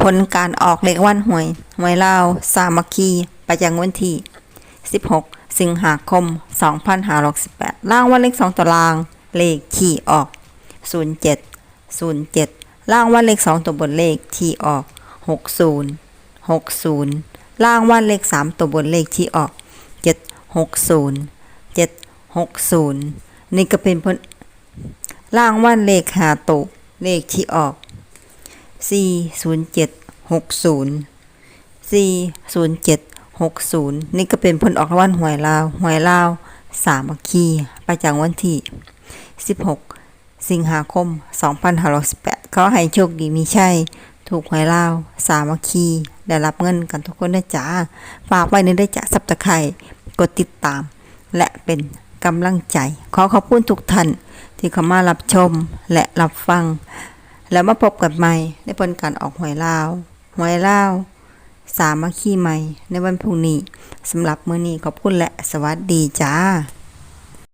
ผลการออกเลขวันหวย หวยลาว สามัคคีประจำวันที่ 16 สิงหาคม 2568ล่างวันเลข2ตัวราง เลขที่ออก 07 07ล่างวันเลข 2 ตัวบนเลขที่ออก 60 60ล่างวันเลข 3 ตัวบนเลขที่ออก 760 760 นี่ก็เป็นผลล่างวันเลขหาตัวเลขที่ออก 40760 40760 นี่ก็เป็นผลออกรางวัลหวยลาวหวยลาวสามัคคีประจำวันที่ 16 สิงหาคม 2518ขอให้โชคดีมีชัยถูกหวยลาวสามัคคีได้รับเงินกันทุกคนนะจ๊ะฝากไว้ในได้จะสับตะไคร่กดติดตาม และเป็นกำลังใจ ขอขอบคุณทุกท่านที่เข้ามารับชมและรับฟัง แล้วมาพบกันใหม่ในผลการออกหวยลาวหวยลาวสามัคคีใหม่ในวันพรุ่งนี้สำหรับมื้อนี้ขอบคุณและสวัสดีจ้า